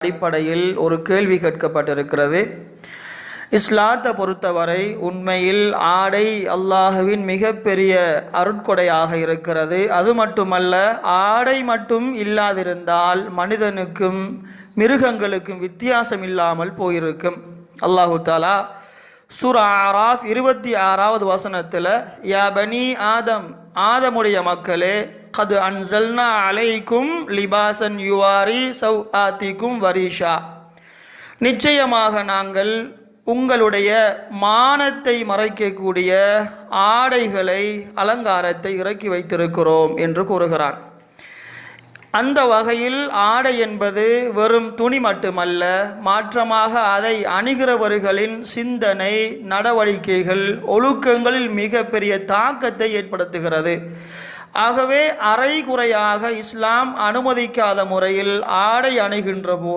அடிப்படையில் ஒரு கேள்வி கேட்கப்பட்டிருக்கிறது. இஸ்லாத்தை பொறுத்தவரை உண்மையில் ஆடை அல்லாஹுவின் மிகப்பெரிய அருட்கொடையாக இருக்கிறது. அது மட்டுமல்ல ஆடை மட்டும் இல்லாதிருந்தால் மனிதனுக்கும் மிருகங்களுக்கும் வித்தியாசம் இல்லாமல் போயிருக்கும். அல்லாஹு தாலா சுர் ஆராஃப் இருபத்தி ஆறாவது வசனத்தில் யா பனி ஆதம் ஆதமுடைய மக்களே கது அன்சல்னா அலைக்கும் லிபாசன் யுவாரி சவ் ஆத்திக்கும் நிச்சயமாக நாங்கள் உங்களுடைய மானத்தை மறைக்கக்கூடிய ஆடைகளை அலங்காரத்தை இறக்கி வைத்திருக்கிறோம் என்று கூறுகிறான். அந்த வகையில் ஆடை என்பது வெறும் துணி மட்டுமல்ல மாற்றமாக அதை அணுகிறவர்களின் சிந்தனை நடவடிக்கைகள் ஒழுக்கங்களில் மிகப்பெரிய தாக்கத்தை ஏற்படுத்துகிறது. ஆகவே அரைகுறையாக இஸ்லாம் அனுமதிக்காத முறையில் ஆடை அணுகின்ற போது